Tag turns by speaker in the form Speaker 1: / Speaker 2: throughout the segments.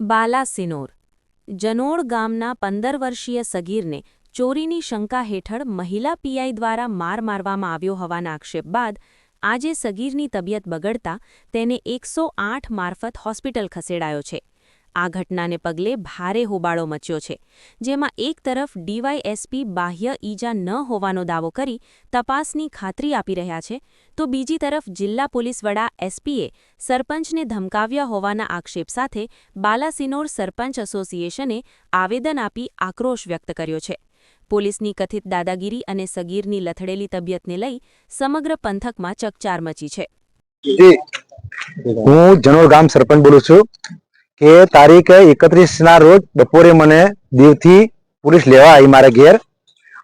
Speaker 1: બાલાસિનોર. જનોડ ગામના પંદર વર્ષીય સગીરને ચોરીની શંકા હેઠળ મહિલા પીઆઈ દ્વારા માર મારવામાં આવ્યો હોવાના આક્ષેપ બાદ આજે સગીરની તબિયત બગડતા તેને એકસો આઠ મારફત હોસ્પિટલ ખસેડાયો છે. આ ઘટનાને પગલે ભારે હોબાળો મચ્યો છે, જેમાં એક તરફ ડીવાયએસપી બાહ્ય ઈજા ન હોવાનો દાવો કરી તપાસની ખાતરી આપી રહ્યા છે, તો બીજી તરફ જિલ્લા પોલીસ વડા એસપીએ સરપંચને ધમકાવ્યા હોવાના આક્ષેપ સાથે બાલાસિનોર સરપંચ એસોસિએશને આવેદન આપી આક્રોશ વ્યક્ત કર્યો છે. પોલીસની કથિત દાદાગીરી અને સગીરની લથડેલી તબિયતને લઈ સમગ્ર પંથકમાં ચકચાર મચી છે.
Speaker 2: હું જનોર ગામ સરપંચ બોલું છું. કે તારીખ એકત્રીસ ના રોજ બપોરે મને દીવથી પોલીસ લેવા આવી મારા ઘેર.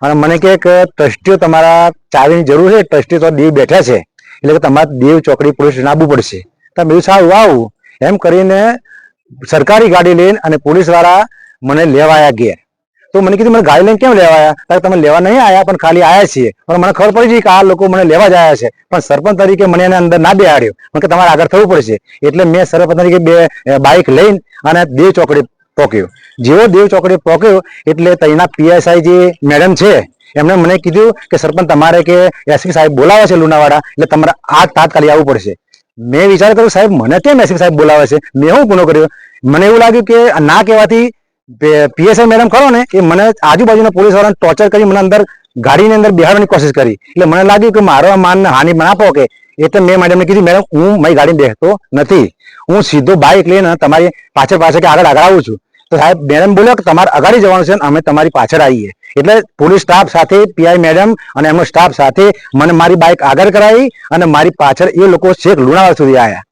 Speaker 2: અને મને કે ટ્રસ્ટીઓ તમારા ચાવીની જરૂર છે ટ્રસ્ટીઓ તો દીવ બેઠા છે. એટલે કે તમારે દીવ ચોકડી પોલીસ સ્ટેશન પડશે. તો મેં સારું, આવું. એમ કરીને સરકારી ગાડી લઈને અને પોલીસવાળા મને લેવા આવ્યા ઘેર. તો મને કીધું, મને ગાડી લઈને કેમ લેવા આવ્યા તમે લેવા નહીં આવ્યા પણ ખાલી આવ્યા છીએ. પણ મને ખબર પડી છે કે આ લોકો મને લેવા જ આવ્યા છે. પણ સરપંચ તરીકે મને એના અંદર ના બેહાડ્યો. મને કે તમારે આગળ થવું પડશે. એટલે મેં સરપંચ તરીકે બે બાઇક લઈને અને દેવ ચોકડી પોક્યો. જેવો દેવ ચોકડી પોક્યો, એટલે તઈના પીએસઆઈ જે મેડમ છે, એમણે મને કીધું કે, સરપંચ, તમારે કે એસપી સાહેબ બોલાવે છે લુણાવાડા, એટલે તમારે આ તાત્કાલિક આવવું પડશે. મેં વિચાર કર્યો, સાહેબ, મને કેમ એસપી સાહેબ બોલાવે છે? મેં હું ગુનો કર્યો? મને એવું લાગ્યું કે, ના કહેવાથી પીએસઆઈ મેડમ ખરો ને, એ મને આજુબાજુના પોલીસ વાળાને ટોર્ચર કરી, મને અંદર ગાડીની અંદર બેહાડવાની કોશિશ કરી. એટલે મને લાગ્યું કે મારો માનને હાનિ ના કે એટલે મેં મેડમને કીધું, મેડમ, હું મારી ગાડી બેસતો નથી. હું સીધો બાઇક લઈને તમારી પાછળ પાછળ કે આગળ આગળ આવું છું. તો સાહેબ મેડમ બોલ્યો કે તમારે અગાડી જવાનું છે અમે તમારી પાછળ આવીએ. એટલે પોલીસ સ્ટાફ સાથે પીઆઈ મેડમ અને એમનો સ્ટાફ સાથે મને મારી બાઇક આગળ કરાવી અને મારી પાછળ એ લોકો છેક લુણાવાડા સુધી આવ્યા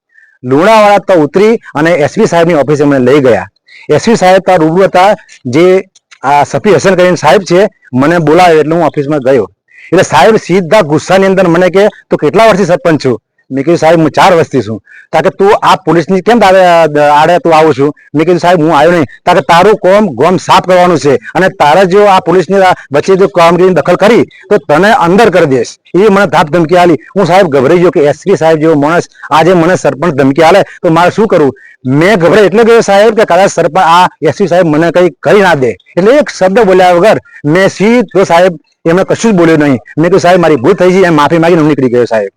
Speaker 2: લુણાવાડા તો ઉતરી અને એસપી સાહેબની ઓફિસે મને લઈ ગયા. એસપી સાહેબ તો રૂબરૂ હતા, જે આ સફી હસન કરીને સાહેબ છે, મને બોલાવ્યો એટલે હું ઓફિસમાં ગયો. એટલે સાહેબ સીધા ગુસ્સાની અંદર મને કે, તું કેટલા વર્ષથી સરપંચ છું? મેં કીધું, સાહેબ, હું ચાર વર્ષથી છું. તાકે તું આ પોલીસની કેમ આડે તું આવું છું? મેં કીધું, સાહેબ, હું આવ્યો નહીં. તાકે તારું કોમ ગોમ સાફ કરવાનું છે અને તારે જો આ પોલીસની વચ્ચે જો કામગીરી દખલ કરી, તો તને અંદર કરી દઈશ. એ મને ધાપ ધમકી આલી હું, સાહેબ, ગભરાઈ ગયો કે એસપી સાહેબ જેવો માણસ આજે મને સરપંચ ધમકી આલે તો મારે શું કરવું? મેં ગભરાઈ એટલે ગયો સાહેબ કે કદાચ સરપંચ આ એસપી સાહેબ મને કંઈ કરી ના દે. એટલે એક શબ્દ બોલ્યા વગર મેં સીધો સાહેબ એમને કશું જ બોલ્યું નહીં. મેં કહ્યું સાહેબ, મારી ભૂલ થઈ છે, એમ માફી માગીને હું નીકળી ગયો, સાહેબ.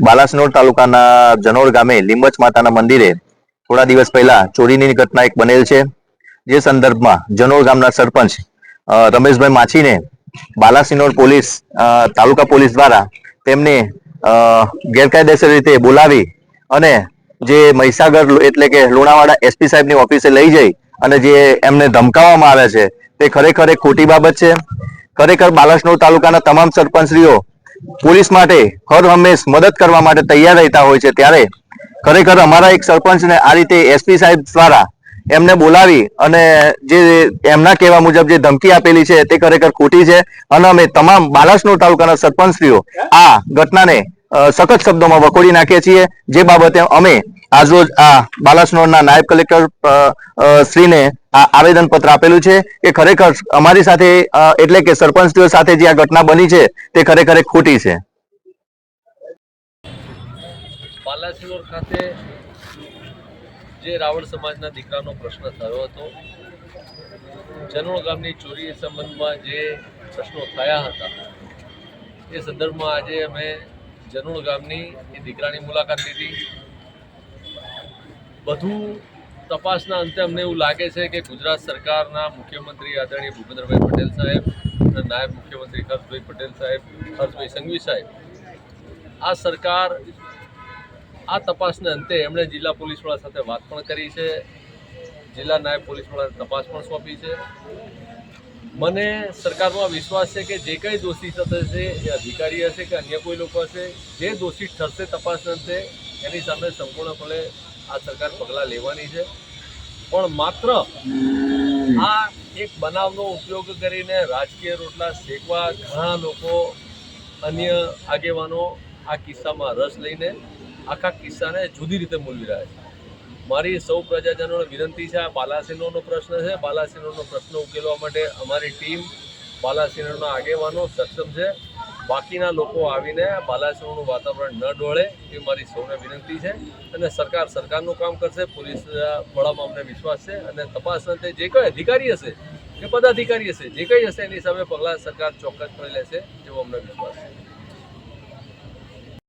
Speaker 3: બાલાસનોર તાલુકાના જનોર ગામે લીંબચ માતાના મંદિરે થોડા દિવસ પહેલા ચોરીની ઘટના એક બનેલ છે. જે સંદર્ભમાં જનોર ગામના સરપંચ રમેશભાઈ માછીને બાલાસિનોર પોલીસ તાલુકા પોલીસ દ્વારા તેમને ગેરકાયદેસર રીતે બોલાવી અને જે મહીસાગર એટલે કે લુણાવાડા એસપી સાહેબની ઓફિસે લઈ જઈ અને જે એમને ધમકાવવામાં આવે છે તે ખરેખર એક ખોટી બાબત છે. ખરેખર બાલાસનોર તાલુકાના તમામ સરપંચશ્રીઓ પોલીસ માટે હર હંમેશ મદદ કરવા માટે તૈયાર રહેતા હોય છે ત્યારે ખરેખર અમારા એક સરપંચને આ રીતે એસપી સાહેબ દ્વારા એમને બોલાવી અને જે એમના કહેવા મુજબ જે ધમકી આપેલી છે તે ખરેખર ખોટી છે. અને અમે તમામ બાલાસનોર તાલુકાના સરપંચશ્રીઓ આ ઘટનાને સખત શબ્દોમાં વખોડી નાખીએ છીએ. જે બાબતે અમે આજરોજ આ બાલાસનોરના નાયબ કલેક્ટર શ્રીને આવેદન પત્ર આપેલું છે કે ખરેખર અમારી સાથે એટલે કે સરપંચશ્રીઓ સાથે જે આ ઘટના બની છે, તે ખરેખર ખોટી છે.
Speaker 4: બાલાસનોર ખાતે જે રાવણ સમાજના દીકરાનો પ્રશ્ન થયો હતો જનોળ ગામની ચોરી સંબંધમાં જે પ્રશ્નો થયા હતા, એ સંદર્ભમાં આજે અમે જનોળ ગામની એ દીકરાની મુલાકાત લીધી. બધું તપાસના અંતે અમને એવું લાગે છે કે ગુજરાત સરકારના મુખ્યમંત્રી આદરણીય ભૂપેન્દ્રભાઈ પટેલ સાહેબ અને નાયબ મુખ્યમંત્રી હર્ષભાઈ પટેલ સાહેબ, હર્ષભાઈ સંઘવી સાહેબ, આ સરકાર આ તપાસને અંતે એમણે જિલ્લા પોલીસ વડા સાથે વાત પણ કરી છે. જિલ્લા નાયબ પોલીસ તપાસ પણ સોંપી છે. મને સરકારમાં વિશ્વાસ છે કે જે કંઈ દોષી થશે એ અધિકારી હશે કે અન્ય કોઈ લોકો હશે, જે દોષિત ઠરશે તપાસ થશે એની સામે સંપૂર્ણપણે આ સરકાર પગલાં લેવાની છે. પણ માત્ર આ એક બનાવનો ઉપયોગ કરીને રાજકીય રોટલા શેકવા ઘણા લોકો અન્ય આગેવાનો આ કિસ્સામાં રસ લઈને આખા કિસ્સાને જુદી રીતે મૂલવી રહ્યા છે. મારી સૌ પ્રજાજનોને વિનંતી છે, આ બાલાસિનોનો પ્રશ્ન છે. બાલાસિનોનો પ્રશ્ન ઉકેલવા માટે અમારી ટીમ બાલાસિનોના આગેવાનો સક્ષમ છે. બાકીના લોકો આવીને બાલાસિનોનું વાતાવરણ ન ડોળે એ મારી સૌને વિનંતી છે અને સરકાર સરકારનું કામ કરશે, પોલીસ વડામાં અમને વિશ્વાસ છે અને તપાસ અંતે જે કંઈ અધિકારી હશે કે પદાધિકારી હશે, જે કંઈ હશે એની સામે પગલાં સરકાર ચોક્કસપણે લેશે એવો અમને વિશ્વાસ છે.